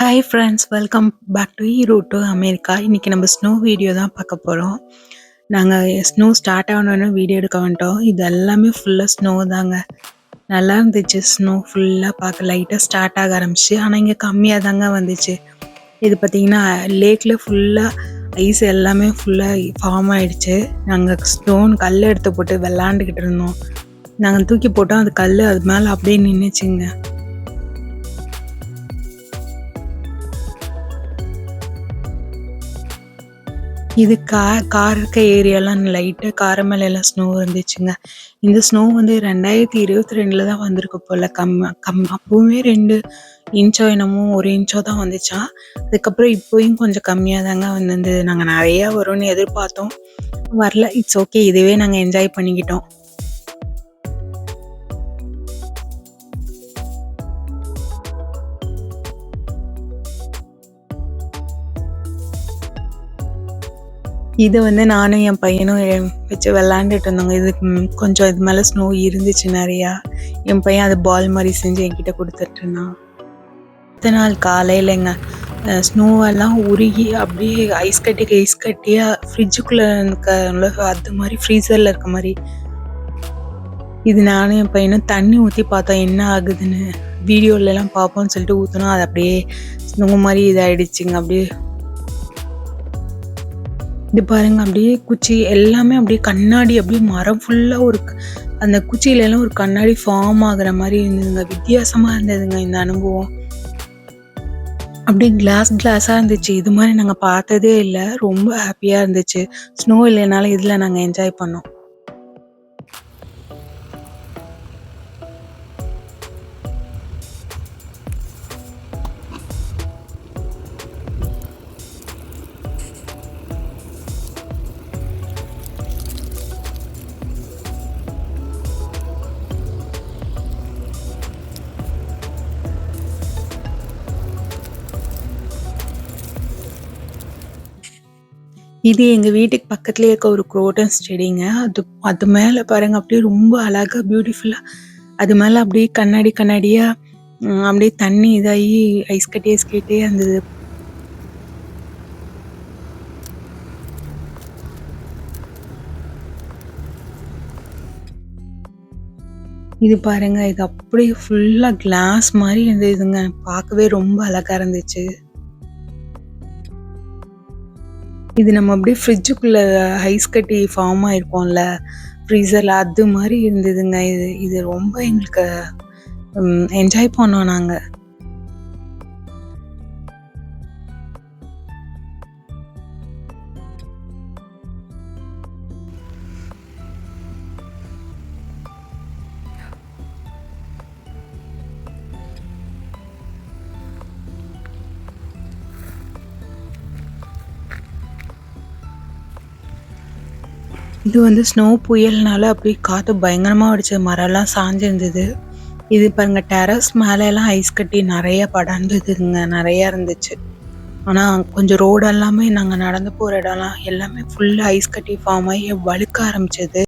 Hi friends welcome back to Erode America இன்றைக்கி நம்ம snow video தான் பார்க்க போகிறோம் நாங்கள் ஸ்னோ ஸ்டார்ட் ஆகணுன்னு வீடியோ எடுக்க வந்துட்டோம். இது எல்லாமே ஃபுல்லாக ஸ்னோ தாங்க. நல்லா இருந்துச்சு ஸ்னோ ஃபுல்லாக பார்க்க. லைட்டாக ஸ்டார்ட் ஆக ஆரம்பிச்சு. ஆனால் இங்கே கம்மியாக தாங்க வந்துச்சு. இது பார்த்திங்கன்னா லேக்கில் ஃபுல்லாக ஐஸ் எல்லாமே ஃபுல்லாக ஃபார்ம் ஆகிடுச்சு நாங்கள் ஸ்டோன் கல் எடுத்து போட்டு விளாண்டுக்கிட்டு இருந்தோம். நாங்கள் தூக்கி போட்டோம். அது கல் அது மேலே அப்படியே நின்றுச்சுங்க இது கார் கார் இருக்க ஏரியாலாம் லைட்டாக கார மேலெல்லாம் ஸ்னோ இருந்துச்சுங்க இந்த ஸ்னோ வந்து ரெண்டாயிரத்தி இருபத்தி ரெண்டில் தான் வந்திருக்கு போல். கம் கம் அப்போவுமே ரெண்டு இன்ச்சோ என்னமோ ஒரு இன்ச்சோ தான் வந்துச்சா. அதுக்கப்புறம் இப்போயும் கொஞ்சம் கம்மியாக தாங்க வந்து நாங்கள் நிறையா வரும்னு எதிர்பார்த்தோம். வரல. இட்ஸ் ஓகே இதுவே நாங்கள் என்ஜாய் பண்ணிக்கிட்டோம். இது வந்து நானும் என் பையனும் வச்சு விளாண்டுட்டு இருந்தோங்க இது கொஞ்சம் இது மேலே ஸ்னோ இருந்துச்சு நிறையா. என் பையன் அது பால் மாதிரி செஞ்சு என்கிட்ட கொடுத்துட்டு இருந்தான் அடுத்த நாள் காலையிலங்க ஸ்னோவெல்லாம் உருகி அப்படியே ஐஸ் கட்டி ஐஸ் கட்டியாக ஃப்ரிட்ஜுக்குள்ளே இருக்க அது மாதிரி ஃப்ரீசரில் இருக்க மாதிரி. இது நானும் என் பையனும் தண்ணி ஊற்றி பார்த்தோம் என்ன ஆகுதுன்னு. வீடியோலலாம் பார்ப்போம்னு சொல்லிட்டு ஊற்றினோம் அது அப்படியே ஸ்னோ மாதிரி இதாகிடுச்சிங்க அப்படியே இது பாருங்க அப்படியே குச்சி எல்லாமே அப்படியே கண்ணாடி அப்படியே மரம் ஃபுல்லாக ஒரு அந்த குச்சியிலலாம் ஒரு கண்ணாடி ஃபார்ம் ஆகுற மாதிரி இருந்ததுங்க. வித்தியாசமாக இருந்ததுங்க இந்த அனுபவம். அப்படியே கிளாஸ் கிளாஸாக இருந்துச்சு. இது மாதிரி நாங்கள் பார்த்ததே இல்லை. ரொம்ப ஹாப்பியாக இருந்துச்சு. ஸ்னோ இல்லைனாலும் இதில் நாங்கள் என்ஜாய் பண்ணோம். இது எங்கள் வீட்டுக்கு பக்கத்துலேயே இருக்க ஒரு குரோட்டன்ஸ் செடிங்க. அது அது மேலே பாருங்க அப்படியே ரொம்ப அழகாக பியூட்டிஃபுல்லாக அது மேலே அப்படியே கண்ணாடி கண்ணாடியாக அப்படியே தண்ணி இதாகி ஐஸ் கட்டி ஐஸ் கட்டியே இருந்தது. இது பாருங்க இது அப்படியே ஃபுல்லாக கிளாஸ் மாதிரி இருந்ததுங்க. பார்க்கவே ரொம்ப அழகாக இருந்துச்சு. இது நம்ம அப்படியே ஃப்ரிட்ஜுக்குள்ளே ஐஸ் கட்டி ஃபார்ம் ஆயிருக்கோம்ல ஃப்ரீசரில் அது மாதிரி இருந்ததுங்க. இது இது ரொம்ப எங்களுக்கு என்ஜாய் பண்ணோம் நாங்கள் இது வந்து ஸ்னோ புயல்னால அப்படியே காற்று பயங்கரமாக அடிச்ச மரம்லாம் சாஞ்சிருந்தது. இது பாருங்க டெரஸ் மேலெல்லாம் ஐஸ் கட்டி நிறைய படர்ந்ததுங்க நிறையா இருந்துச்சு. ஆனால் கொஞ்சம் ரோடு எல்லாமே நாங்கள் நடந்து போகிற இடம்லாம் எல்லாமே ஃபுல்லாக ஐஸ் கட்டி ஃபார்ம் ஆகி வழுக்க ஆரம்பிச்சது.